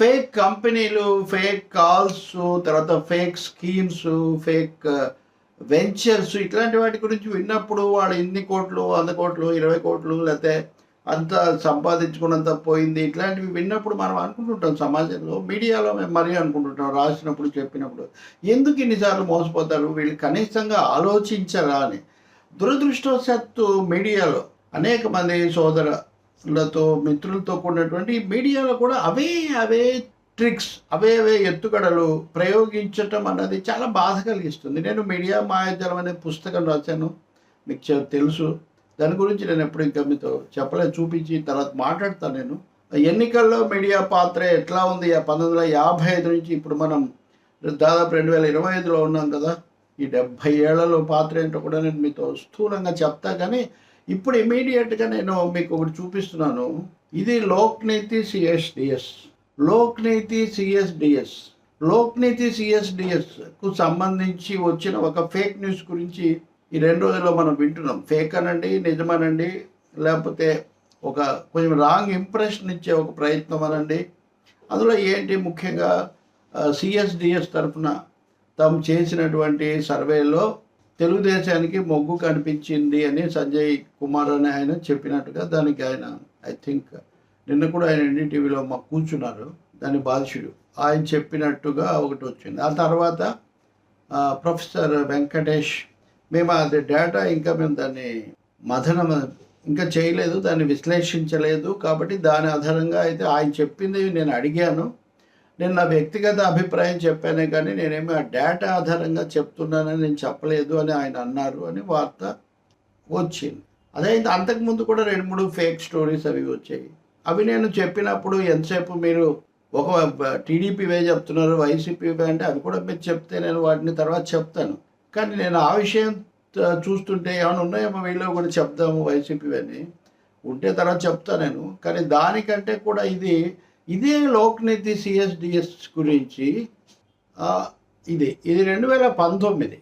Fake కంపెనీలు fake calls తర్వాత fake schemes fake ventures ఇట్లాంటి వాటి గురించి విన్నప్పుడు వాడు ఇన్ని కోట్లు వంద కోట్లు ఇరవై కోట్లు లేకపోతే అంత సంపాదించుకున్నంత పోయింది ఇట్లాంటివి విన్నప్పుడు మనం అనుకుంటుంటాం సమాజంలో మీడియాలో మేము మరీ అనుకుంటుంటాం రాసినప్పుడు చెప్పినప్పుడు. ఎందుకు ఇన్నిసార్లు మోసపోతారు? వీళ్ళు కనీసంగా ఆలోచించరా అని దురదృష్టవశాత్తు మీడియాలో అనేక మంది లతో మిత్రులతో కూడినటువంటి మీడియాలో కూడా అవే అవే ట్రిక్స్ అవే అవే ఎత్తుగడలు ప్రయోగించటం అన్నది చాలా బాధ కలిగిస్తుంది. నేను మీడియా మాయాజలం అనే పుస్తకం రాశాను. మీకు తెలుసు. దాని గురించి నేను ఎప్పుడు ఇంకా మీతో చెప్పలేదు. చూపించి తర్వాత మాట్లాడతాను నేను. ఎన్నికల్లో మీడియా పాత్ర ఎట్లా ఉంది? ఆ పంతొమ్మిది వందల యాభై ఐదు నుంచి ఇప్పుడు మనం దాదాపు రెండు వేల ఇరవై ఐదులో ఉన్నాం కదా. ఈ డెబ్భై ఏళ్ళలో పాత్ర ఏంటో కూడా నేను మీతో స్థూలంగా చెప్తా. కానీ ఇప్పుడు ఇమీడియట్గా నేను మీకు ఒకటి చూపిస్తున్నాను. ఇది లోక్నీతి సిఎస్డిఎస్ లోక్నీతి సిఎస్డిఎస్ లోక్నీతి సిఎస్డిఎస్కు సంబంధించి వచ్చిన ఒక ఫేక్ న్యూస్ గురించి ఈ రెండు రోజుల్లో మనం వింటున్నాం. ఫేక్ అనండి నిజమనండి లేకపోతే ఒక కొంచెం రాంగ్ ఇంప్రెషన్ ఇచ్చే ఒక ప్రయత్నం అనండి. అందులో ఏంటి ముఖ్యంగా సిఎస్డిఎస్ తరఫున తాము చేసినటువంటి సర్వేలో తెలుగుదేశానికి మొగ్గు కనిపించింది అని సంజయ్ కుమార్ అని ఆయన చెప్పినట్టుగా దానికి ఆయన ఐ థింక్ నిన్న కూడా ఆయన ఎన్డీటీవీలో మా కూర్చున్నారు దాని బాధ్యుడు ఆయన చెప్పినట్టుగా ఒకటి వచ్చింది. ఆ తర్వాత ప్రొఫెసర్ వెంకటేష్ మేము అది డేటా ఇంకా మేము దాన్ని మథనం ఇంకా చేయలేదు దాన్ని విశ్లేషించలేదు కాబట్టి దాని ఆధారంగా అయితే ఆయన చెప్పింది నేను అడిగాను. నేను నా వ్యక్తిగత అభిప్రాయం చెప్పానే కానీ నేనేమి ఆ డేటా ఆధారంగా చెప్తున్నానని నేను చెప్పలేదు అని ఆయన అన్నారు అని వార్త వచ్చింది. అదే అంతకుముందు కూడా రెండు మూడు ఫేక్ స్టోరీస్ అవి వచ్చాయి. అవి నేను చెప్పినప్పుడు ఎంతసేపు మీరు ఒక టీడీపీ వే చెప్తున్నారు వైసీపీవే అంటే అది కూడా మీరు చెప్తే నేను వాటిని తర్వాత చెప్తాను. కానీ నేను ఆ విషయం చూస్తుంటే ఏమైనా ఉన్నాయేమో వీళ్ళు కూడా చెప్దాము వైసీపీ అని. ఉంటే తర్వాత చెప్తా నేను. కానీ దానికంటే కూడా ఇది ఇదే లోక్నీతి సిఎస్డిఎస్ గురించి ఇది. ఇది రెండు వేల పంతొమ్మిది.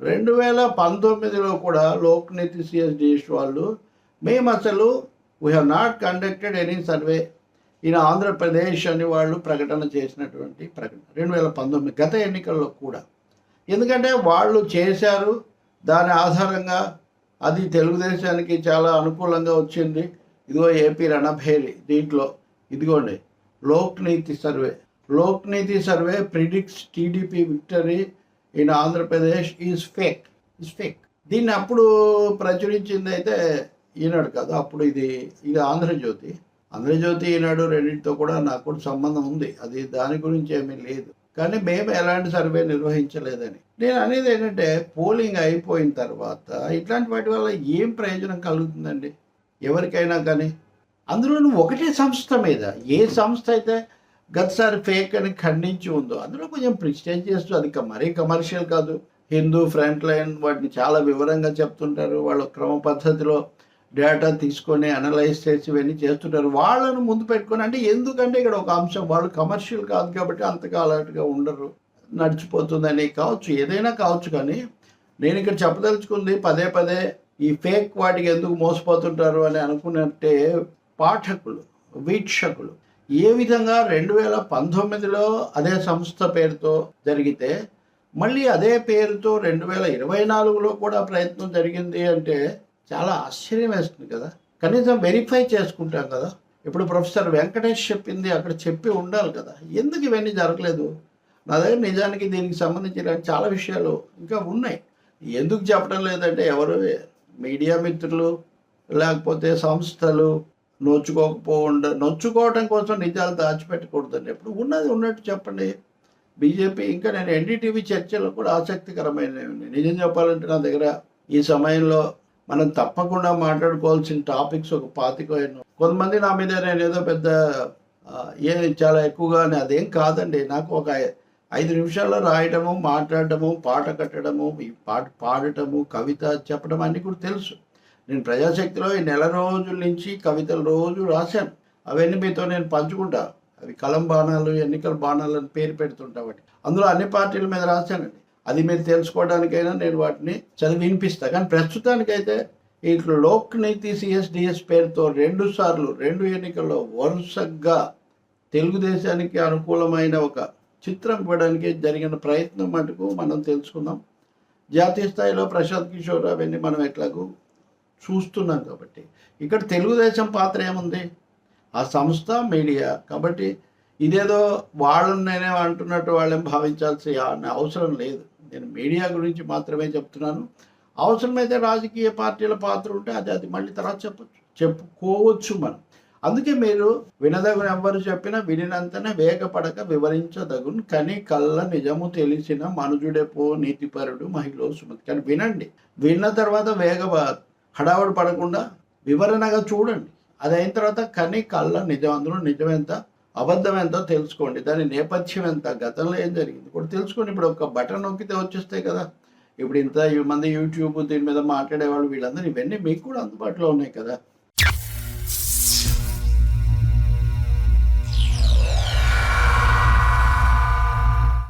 రెండు వేల పంతొమ్మిదిలో కూడా లోక్నీతి సిఎస్డిఎస్ వాళ్ళు మేము అసలు we have not conducted any survey in Andhra Pradesh అని వాళ్ళు ప్రకటన చేసినటువంటి ప్రకటన. రెండు వేల పంతొమ్మిది గత ఎన్నికల్లో కూడా. ఎందుకంటే వాళ్ళు చేశారు దాని ఆధారంగా అది తెలుగుదేశానికి చాలా అనుకూలంగా వచ్చింది. ఇదిగో ఏపీ రణభేరి దీంట్లో. ఇదిగోండి Lokniti survey. Lokniti survey predicts TDP victory in Andhra Pradesh is fake is fake. దీన్ని అప్పుడు ప్రచురించింది అయితే ఈనాడు కాదు అప్పుడు ఇది ఇది ఆంధ్రజ్యోతి. ఆంధ్రజ్యోతి ఈనాడు రెండింటితో కూడా నాకు కూడా సంబంధం ఉంది. అది దాని గురించి ఏమీ లేదు. కానీ మేము ఎలాంటి సర్వే నిర్వహించలేదని. నేను అనేది ఏంటంటే పోలింగ్ అయిపోయిన తర్వాత ఇట్లాంటి వాటి వల్ల ఏం ప్రయోజనం కలుగుతుందండి? ఎవరికైనా కానీ? అందులోనూ ఒకటే సంస్థ మీద ఏ సంస్థ అయితే గతసారి ఫేక్ అని ఖండించి ఉందో అందులో కొంచెం ప్రిస్టేజ్ చేస్తూ అది మరీ కమర్షియల్ కాదు. హిందూ ఫ్రంట్ లైన్ వాటిని చాలా వివరంగా చెప్తుంటారు. వాళ్ళ క్రమ పద్ధతిలో డేటా తీసుకొని అనలైజ్ చేసి ఇవన్నీ చేస్తుంటారు. వాళ్ళను ముందు పెట్టుకొని అంటే ఎందుకంటే ఇక్కడ ఒక అంశం వాళ్ళు కమర్షియల్ కాదు కాబట్టి అంతగా అలర్ట్గా ఉండరు. నడిచిపోతుందని కావచ్చు ఏదైనా కావచ్చు కానీ నేను ఇక్కడ చెప్పదలుచుకుంది పదే పదే ఈ ఫేక్ వాటికి ఎందుకు మోసపోతుంటారు అని అనుకున్నట్టే పాఠకులు వీక్షకులు. ఏ విధంగా రెండు వేల పంతొమ్మిదిలో అదే సంస్థ పేరుతో జరిగితే మళ్ళీ అదే పేరుతో రెండు వేల ఇరవై నాలుగులో కూడా ప్రయత్నం జరిగింది అంటే చాలా ఆశ్చర్యం వేస్తుంది కదా. కనీసం వెరిఫై చేసుకుంటాం కదా. ఇప్పుడు ప్రొఫెసర్ వెంకటేష్ చెప్పింది అక్కడ చెప్పి ఉండాలి కదా. ఎందుకు ఇవన్నీ జరగలేదు? నా దగ్గర నిజానికి దీనికి సంబంధించిన చాలా విషయాలు ఇంకా ఉన్నాయి. ఎందుకు చెప్పడం లేదంటే ఎవరు? మీడియా మిత్రులు లేకపోతే సంస్థలు నొచ్చుకోకపోండ నొచ్చుకోవటం కోసం నిజాలు దాచిపెట్టకూడదండి. ఎప్పుడు ఉన్నది ఉన్నట్టు చెప్పండి. బీజేపీ ఇంకా నేను ఎన్డీటీవీ చర్చలు కూడా ఆసక్తికరమైనవి. నిజం చెప్పాలంటే నా దగ్గర ఈ సమయంలో మనం తప్పకుండా మాట్లాడుకోవాల్సిన టాపిక్స్ ఒక పాతిక కొంతమంది నా మీద నేను ఏదో పెద్ద ఏ చాలా ఎక్కువగా అదేం కాదండి. నాకు ఒక ఐదు నిమిషాల్లో రాయడము మాట్లాడటము పాట కట్టడము ఈ పాట పాడటము కవిత చెప్పడం అన్నీ కూడా తెలుసు. నేను ప్రజాశక్తిలో ఈ నెల రోజుల నుంచి కవితలు రోజు రాశాను. అవన్నీ మీతో నేను పంచుకుంటా. అవి కలం బాణాలు ఎన్నికల బాణాలు అని పేరు పెడుతుంటా వాటి. అందులో అన్ని పార్టీల మీద రాశానండి. అది మీరు తెలుసుకోవడానికైనా నేను వాటిని చదివి వినిపిస్తాను కానీ ప్రస్తుతానికైతే ఈ లోక్ నీతి సిఎస్డిఎస్ పేరుతో రెండు సార్లు రెండు ఎన్నికల్లో వరుసగా తెలుగుదేశానికి అనుకూలమైన ఒక చిత్రం ఇవ్వడానికి జరిగిన ప్రయత్నం మటుకు మనం తెలుసుకుందాం. జాతీయ స్థాయిలో ప్రశాంత్ కిషోర్ అవన్నీ మనం ఎట్లాగూ చూస్తున్నాం కాబట్టి. ఇక్కడ తెలుగుదేశం పాత్ర ఏముంది? ఆ సంస్థ మీడియా. కాబట్టి ఇదేదో వాళ్ళని నేనే అంటున్నట్టు వాళ్ళేం భావించాల్సి అవసరం లేదు. నేను మీడియా గురించి మాత్రమే చెప్తున్నాను. అవసరమైతే రాజకీయ పార్టీల పాత్ర ఉంటే అది అది మళ్ళీ తర్వాత చెప్పచ్చు. చెప్పుకోవచ్చు మనం. అందుకే మీరు వినదగును ఎవ్వరు చెప్పినా వినినంతనే వేగపడక వివరించదగును కని కళ్ళ నిజము తెలిసిన మనుజుడెపో నీతిపరుడు మహిళ సుమతి. కానీ వినండి. విన్న తర్వాత వేగ హడావడి పడకుండా వివరణగా చూడండి. అది అయిన తర్వాత కనీ కళ్ళ నిజం అందులో నిజం ఎంత అబద్ధం ఎంతో తెలుసుకోండి. దాని నేపథ్యం ఎంత గతంలో ఏం జరిగింది కూడా తెలుసుకోండి. ఇప్పుడు ఒక బటన్ నొక్కితే వచ్చేస్తాయి కదా. ఇప్పుడు ఇంత మంది యూట్యూబ్ దీని మీద మాట్లాడేవాళ్ళు వీళ్ళందరూ ఇవన్నీ మీకు కూడా అందుబాటులో ఉన్నాయి కదా.